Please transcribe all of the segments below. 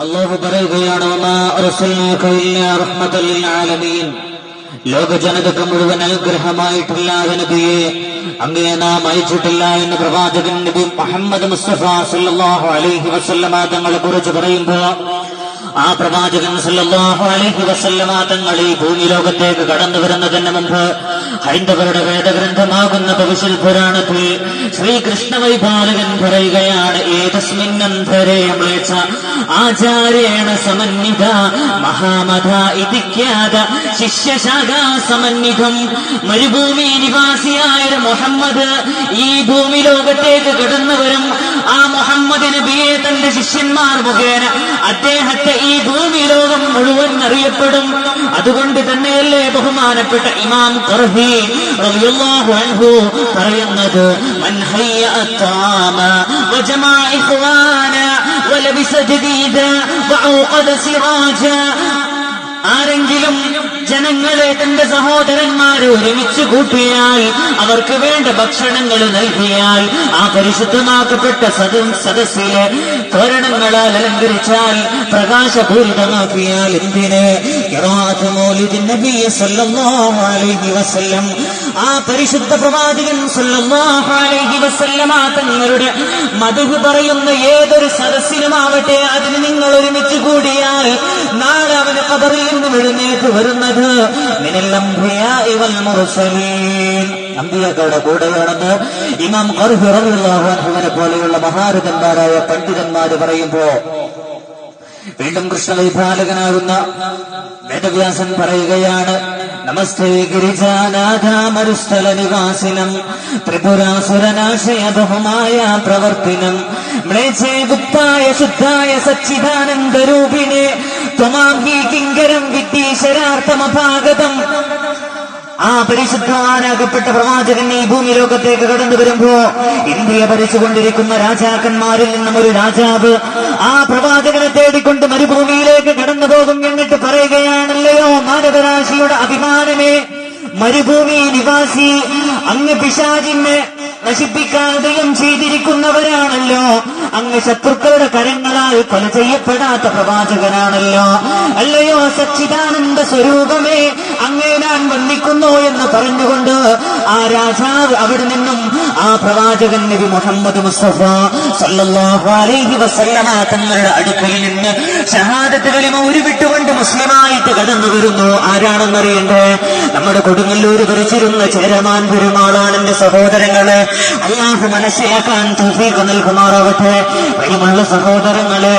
അള്ളാഹു പറയുകയാണ്. ലോക ജനതക്ക് മുഴുവൻ അനുഗ്രഹമായിട്ടില്ലാതെ നബിയെ അങ്ങേ നാം അയച്ചിട്ടില്ല എന്ന് പ്രവാചകൻ നബി മുഹമ്മദ് മുസ്തഫ സല്ലല്ലാഹു അലൈഹി വസല്ലമ തങ്ങളെ കുറിച്ച് പറയുമ്പോൾ ആ പ്രവാചകൻ സല്ലല്ലാഹു അലൈഹി വസല്ലമ ഈ ഭൂമി ലോകത്തേക്ക് കടന്നു വരുന്നതിന് മുമ്പ് ഹൈന്ദവരുടെ വേദഗ്രന്ഥമാകുന്ന ഭവിഷ്യൽ പുരാണത്തിൽ ശ്രീകൃഷ്ണ വൈപാലകൻ പറയുകയാണ് ഏതസ്മിന്നന്ധരേ മ്ലേച്ഛ ആചാര്യേണ സമന്വിത മഹാമത ഇതിഖ്യാത ശിഷ്യശാഖാ സമന്വിതം മരുഭൂമി നിവാസിയായ മുഹമ്മദ് ഈ ഭൂമി ലോകത്തേക്ക് കടന്നു വരും. ആ മുഹമ്മദ് നബിയെ തന്റെ ശിഷ്യന്മാർ മുഖേന അദ്ദേഹത്തെ ഈ അറിയപ്പെടും അതുകൊണ്ട് തന്നെയല്ലേ ബഹുമാനപ്പെട്ട ഇമാം അൻഹു പറയുന്നത്? സിറാജ ആരെങ്കിലും ജനങ്ങളെ തന്റെ സഹോദരന്മാർ ഒരുമിച്ച് കൂട്ടിയാൽ അവർക്ക് വേണ്ട ഭക്ഷണങ്ങൾ നൽകിയാൽ ആ പരിശുദ്ധമാക്കപ്പെട്ട സദ സദസ്സിലെ തോരണങ്ങളാൽ അലങ്കരിച്ചാൽ പ്രകാശപൂരിതമാക്കിയാൽ എന്തിനെ? സല്ലല്ലാഹു അലൈഹി വസല്ലം ആ പരിശുദ്ധ പ്രവാചകൻ അലൈഹി വസല്ലമ തങ്ങളുടെ മധു പറയുന്ന ഏതൊരു സദസ്സിലുമാവട്ടെ അതിന് നിങ്ങൾ ഒരുമിച്ച് കൂടിയാൽ നാളെ അവന് കബറിൽ നിന്ന് എഴുന്നേറ്റ് വരുന്നത് കൂടെ കൂടെയാണെന്ന് ഇമാം അർഹുറവിനെ പോലെയുള്ള മഹാരഥന്മാരായ പണ്ഡിതന്മാര് പറയുമ്പോ വീണ്ടും കൃഷ്ണ വിഭാലകനാകുന്ന വേദവ്യാസൻ പറയുകയാണ് നമസ്തേ ഗിരിജാനാഥാമരുസ്ഥല നിവാസിനം ത്രിപുരാസുരനാശയ ബഹുമായ പ്രവർത്തിനം മ്ലേച്ഛേ ഗുപ്തായ ശുദ്ധായ സച്ചിദാനന്ദരൂപിണെ ത്വമാം ഹി കിങ്കരം വിദ്യീശ്വരാർത്ഥമഭാഗതം ആ പരിശുദ്ധവാനാകപ്പെട്ട പ്രവാചകൻ ഈ ഭൂമി ലോകത്തേക്ക് കടന്നു വരുമ്പോ ഇന്ത്യ ഭരിച്ചുകൊണ്ടിരിക്കുന്ന രാജാക്കന്മാരിൽ നിന്നും ഒരു രാജാവ് ആ പ്രവാചകനെ തേടിക്കൊണ്ട് മരുഭൂമിയിലേക്ക് കടന്നു പോകും എന്നിട്ട് പറയുകയാണല്ലയോ മാനവരാശിയുടെ അഭിമാനമേ. മരുഭൂമി നിവാസി അങ്ങ് പിശാചിനെ നശിപ്പിക്കാതെയും ചെയ്തിരിക്കുന്നവരാണല്ലോ. അങ്ങ് ശത്രുക്കളുടെ കരങ്ങളാൽ കൊല ചെയ്യപ്പെടാത്ത പ്രവാചകനാണല്ലോ. അല്ലയോ സച്ചിദാനന്ദ സ്വരൂപമേ അങ്ങേ ഞാൻ വന്ദിക്കുന്നു എന്ന് പറഞ്ഞുകൊണ്ട് ആ രാജാവ് അവിടെ നിന്നും ആ പ്രവാചകൻ നബി മുഹമ്മദ് മുസ്തഫ അലൈഹി വസല്ലമ തങ്ങളുടെ അടുക്കൽ നിന്ന് ഷഹാദത്ത് കലിമ ഉരുവിട്ടുകൊണ്ട് മുസ്ലിമായിട്ട് കടന്നു വരുന്നു. ആരാണെന്നറിയണ്ടേ? നമ്മുടെ കൊടുങ്ങല്ലൂർ ഭരിച്ചിരുന്ന ചേരമാൻ പെരുമാളാണ് എന്റെ സഹോദരങ്ങൾ. അള്ളാഹു മനസ്സിലാക്കാൻ തൗഫീഖ് നൽകുമാറാവട്ടെ പ്രിയമുള്ള സഹോദരങ്ങളെ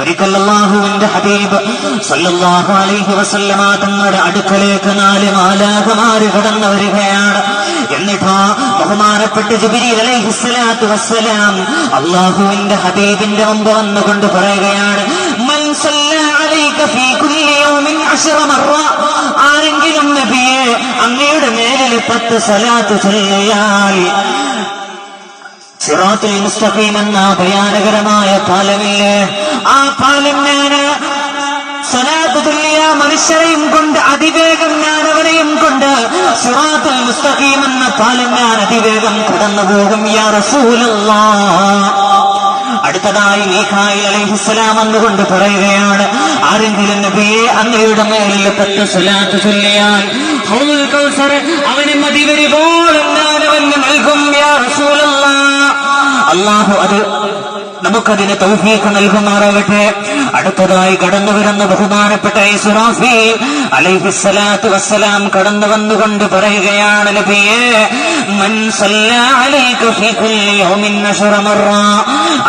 ഒരിക്കൽ അള്ളാഹുവിന്റെ ഹബീബ് സല്ലല്ലാഹു അലൈഹി വസല്ലമ തങ്ങളുടെ അടുക്കലേക്ക് നാല് മാലാകമാര് കടന്നു വരികയാണ്. എന്നിട്ടാ ബഹുമാനപ്പെട്ട ജുബിരി അലൈഹി സ്വലാത്തു വസ്സലാം അള്ളാഹുവിന്റെ ഹബീബിന്റെ മുമ്പ് വന്നുകൊണ്ട് പറയുകയാണ് മൻ സല്ല അലൈക ഫീ കുല്ലി യൗമിൻ അശറ മറ ആരെങ്കിലും നബിയെ അങ്ങയുടെ മേലിൽ പത്ത് സലാത്ത് ചൊല്ലിയാൽ സിറാത്തുൽ മുസ്തഖീം എന്ന ഭയാനകരമായ പാലമില്ലേ? ആ പാലം ഞാൻ സലാത്ത് തുല്യ മനുഷ്യരെയും കൊണ്ട് അതിവേഗം ഞാൻ അവരെയും കൊണ്ട് സിറാത്തുൽ മുസ്തഖീം എന്ന പാലം ഞാൻ അതിവേഗം കടന്നു പോകും യാ റസൂലല്ലാ അടുത്തതായി മീഖായിൽ അലൈഹിസ്സലാം എന്നുകൊണ്ട് പറയുകയാണ് ആരെങ്കിലും നബിയെ അങ്ങയുടെ മേലിൽ പത്ത് സലാത്ത് ചൊല്ലിയാൽ ഹൗലുൽ കൗസർ അവന് മതിവരി അവന് നൽകും യാ റസൂലല്ലാ. അള്ളാഹു അത് നമുക്കതിന് തൗഫീഖ് നൽകുമാറാകട്ടെ. അടുത്തതായി കടന്നു വരുന്ന ബഹുമാനപ്പെട്ട ഇസ്രാഫീൽ അലൈഹിസ്സലാത്തു വസ്സലാം കടന്നു വന്നുകൊണ്ട് പറയുകയാണ് നബിയെ മൻ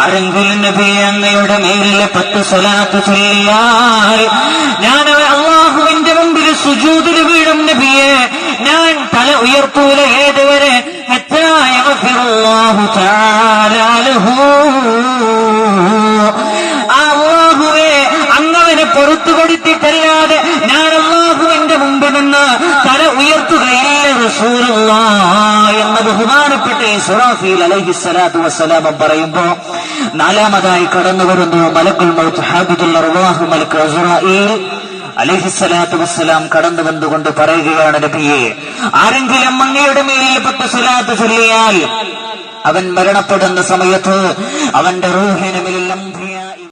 ആരെങ്കിലും നബിയെ അങ്ങയുടെ മേലിൽ പത്ത് സ്വലാത്ത് ചൊല്ലിയാൽ ഞാൻ സുജൂതിന് വീഴും നബിയെ ഞാൻ തല ഉയർത്തൂല ഏതുവരെ? അള്ളാഹുവേ അങ്ങവനെ പുറത്തു കൊടുത്തിട്ടല്ലാതെ ഞാൻ അള്ളാഹുവിന്റെ മുമ്പിൽ നിന്ന് തല ഉയർത്തുകയില്ല റസൂലുള്ള എന്ന ബഹുമാനപ്പെട്ട ഇസ്രാഫീൽ അലഹി സലാത്തു വസ്സലാമം പറയുമ്പോ നാലാമതായി കടന്നു വരുന്നു മലക്കുൽ മൗത്ത് ഹാബിദുൽ മലക്ക് അലഹിസ്സലാത്തു വസ്സലാം കടന്നു വന്നുകൊണ്ട് പറയുകയാണ് നബിയെ ആരെങ്കിലും അങ്ങയുടെ മേലിൽ പത്ത് സ്വലാത്ത് ചൊല്ലിയാൽ അവൻ മരണപ്പെടുന്ന സമയത്ത് അവന്റെ റൂഹിന് മേലിൽ